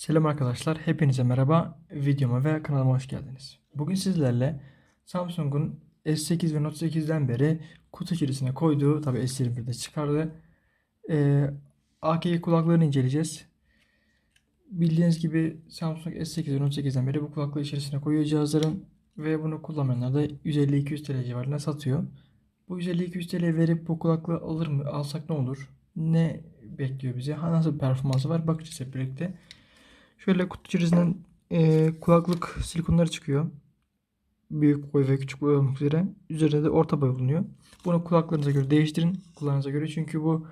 Selam arkadaşlar, hepinize merhaba. Videoma ve kanalıma hoş geldiniz. Bugün sizlerle Samsung'un S8 ve Note 8'den beri kutu içerisine koyduğu, tabi S21'de çıkardı. Ee, AKG kulaklarını inceleyeceğiz. Bildiğiniz gibi Samsung S8 ve Note 8'den beri bu kulaklığı içerisine koyuyor cihazların ve bunu kullanmayanlar da 150-200 TL civarında satıyor. Bu 150-200 TL verip bu kulaklığı alır mı? Alsak ne olur? Ne bekliyor bizi? Ha, nasıl performansı var? Bakacağız hep birlikte. Şöyle kutu içerisinden e, kulaklık silikonları çıkıyor. Büyük boy ve küçük boy olmak üzere. Üzerinde de orta boy bulunuyor. Bunu kulaklarınıza göre değiştirin. Kulağınıza göre. Çünkü bu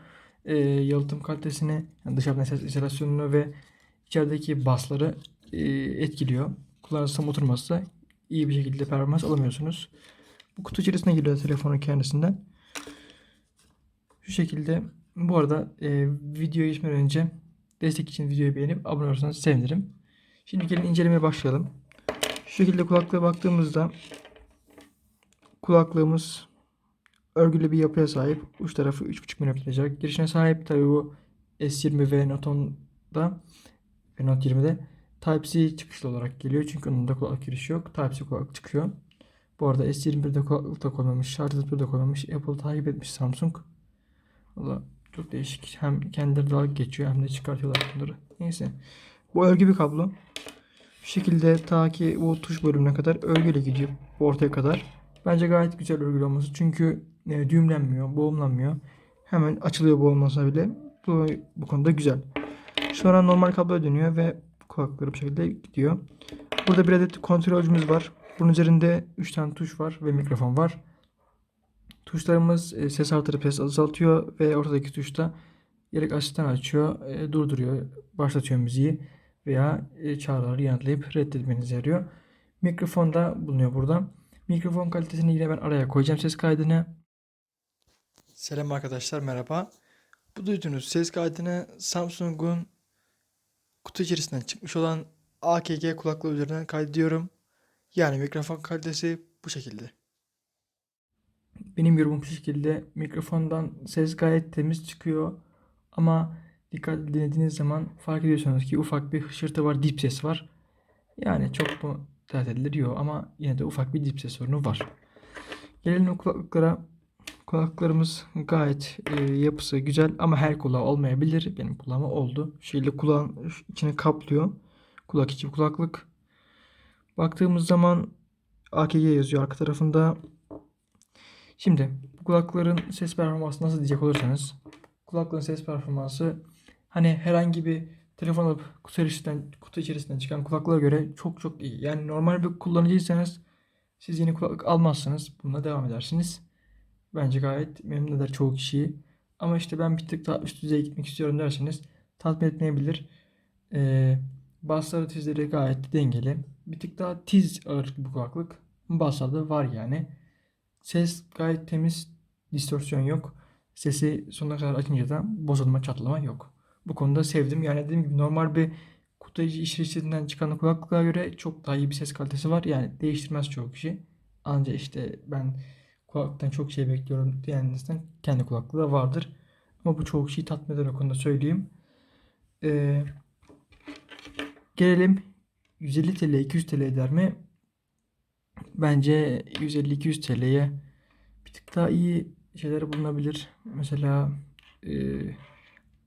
e, yalıtım kalitesini, yani dışarıdan ses izolasyonunu ve içerideki basları e, etkiliyor. Kulağınız tam oturmazsa iyi bir şekilde performans alamıyorsunuz. Bu kutu içerisine giriyor telefonun kendisinden. Şu şekilde bu arada e, videoya geçmeden önce destek için videoyu beğenip abone olursanız sevinirim. Şimdi gelin incelemeye başlayalım. Şu şekilde kulaklığa baktığımızda kulaklığımız örgülü bir yapıya sahip. Uç tarafı 3.5 mm jack girişine sahip. Tabi bu S20 ve Note 10'da ve Note 20'de Type-C çıkışlı olarak geliyor. Çünkü onun da kulaklık girişi yok. Type-C kulaklık çıkıyor. Bu arada S21'de kulaklık da koymamış. Şarj adaptörü de koymamış. Apple takip etmiş Samsung. Valla çok değişik. Hem kendileri dalga geçiyor hem de çıkartıyorlar bunları. Neyse. Bu örgü bir kablo. Şu şekilde ta ki bu tuş bölümüne kadar örgüyle gidiyor. Bu ortaya kadar. Bence gayet güzel örgülü olması. Çünkü e, düğümlenmiyor, boğumlanmıyor. Hemen açılıyor boğulmasa bile. Bu, bu konuda güzel. Sonra normal kabloya dönüyor ve kulakları bu şekilde gidiyor. Burada bir adet kontrolcümüz var. Bunun üzerinde 3 tane tuş var ve mikrofon var. Tuşlarımız e, ses artırıp ses azaltıyor ve ortadaki tuşta gerek asistan açıyor, e, durduruyor, başlatıyor müziği veya e, çağrıları yanıtlayıp reddetmenize yarıyor. Mikrofon da bulunuyor burada. Mikrofon kalitesini yine ben araya koyacağım ses kaydını. Selam arkadaşlar merhaba. Bu duyduğunuz ses kaydını Samsung'un kutu içerisinden çıkmış olan AKG kulaklığı üzerinden kaydediyorum. Yani mikrofon kalitesi bu şekilde. Benim yorumum şu şekilde. Mikrofondan ses gayet temiz çıkıyor. Ama dikkatli dinlediğiniz zaman fark ediyorsunuz ki ufak bir hışırtı var, dip ses var. Yani çok mu dert edilir? Yok ama yine de ufak bir dip ses sorunu var. Gelelim kulaklıklara. Kulaklıklarımız gayet e, yapısı güzel ama her kulağı olmayabilir. Benim kulağıma oldu. Şöyle kulağın içine kaplıyor. Kulak içi kulaklık. Baktığımız zaman AKG yazıyor arka tarafında. Şimdi kulakların ses performansı nasıl diyecek olursanız kulaklığın ses performansı hani herhangi bir telefon alıp kutu içerisinden, kutu içerisinden çıkan kulaklığa göre çok çok iyi. Yani normal bir kullanıcıysanız siz yeni kulaklık almazsınız. Bununla devam edersiniz. Bence gayet memnun eder çoğu kişiyi. Ama işte ben bir tık daha üst düzeye gitmek istiyorum derseniz tatmin etmeyebilir. Ee, basları tizleri gayet dengeli. Bir tık daha tiz ağır bu kulaklık. Baslarda var yani. Ses gayet temiz. Distorsiyon yok. Sesi sonuna kadar açınca da bozulma çatlama yok. Bu konuda sevdim. Yani dediğim gibi normal bir kutu içerisinden çıkan kulaklığa göre çok daha iyi bir ses kalitesi var. Yani değiştirmez çoğu kişi. Ancak işte ben kulaklıktan çok şey bekliyorum diyenlerden kendi kulaklığı da vardır. Ama bu çoğu kişiyi tatmin eder o konuda söyleyeyim. Ee, gelelim 150 TL 200 TL eder mi? Bence 150-200 TL'ye bir tık daha iyi şeyler bulunabilir. Mesela e,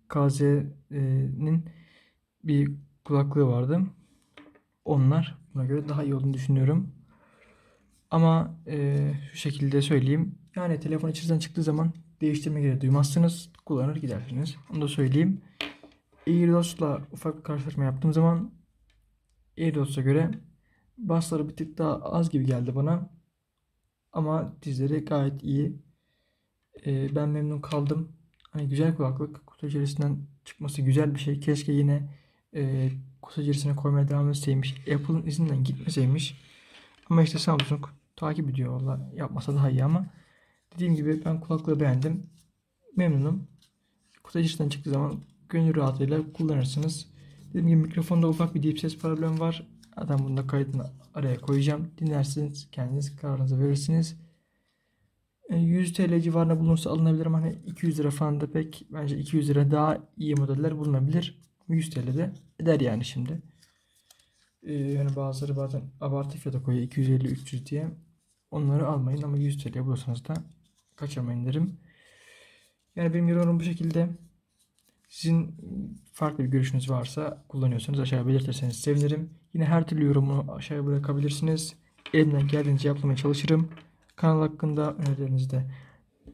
KZ'nin bir kulaklığı vardı. Onlar buna göre daha iyi olduğunu düşünüyorum. Ama e, şu şekilde söyleyeyim. Yani telefon içerisinden çıktığı zaman değiştirme gereği duymazsınız. Kullanır gidersiniz. Onu da söyleyeyim. AirDots'la ufak bir karşılaşma yaptığım zaman AirDots'a göre basları bir tık daha az gibi geldi bana. Ama dizleri gayet iyi. Ee, ben memnun kaldım. Hani güzel kulaklık. Kutu içerisinden çıkması güzel bir şey. Keşke yine e, kutu içerisine koymaya devam etseymiş. Apple'ın izinden gitmeseymiş. Ama işte Samsung takip ediyor valla. Yapmasa daha iyi ama. Dediğim gibi ben kulaklığı beğendim. Memnunum. Kutu içerisinden çıktığı zaman gönül rahatlığıyla kullanırsınız. Dediğim gibi mikrofonda ufak bir deep ses problem var. Zaten bunu da kaydını araya koyacağım. Dinlersiniz. Kendiniz kararınızı verirsiniz. E, 100 TL civarında bulunursa alınabilir ama hani 200 lira falan da pek bence 200 lira daha iyi modeller bulunabilir. 100 TL de eder yani şimdi. Ee, yani bazıları bazen abartı fiyata koyuyor 250-300 diye. Onları almayın ama 100 TL bulursanız da kaçırmayın derim. Yani benim yorumum bu şekilde. Sizin farklı bir görüşünüz varsa kullanıyorsanız aşağıya belirtirseniz sevinirim. Yine her türlü yorumu aşağıya bırakabilirsiniz. Elimden geldiğince yapmaya çalışırım. Kanal hakkında önerilerinizi de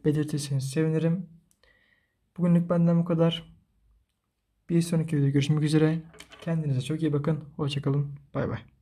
belirtirseniz sevinirim. Bugünlük benden bu kadar. Bir sonraki videoda görüşmek üzere. Kendinize çok iyi bakın. Hoşçakalın. Bay bay.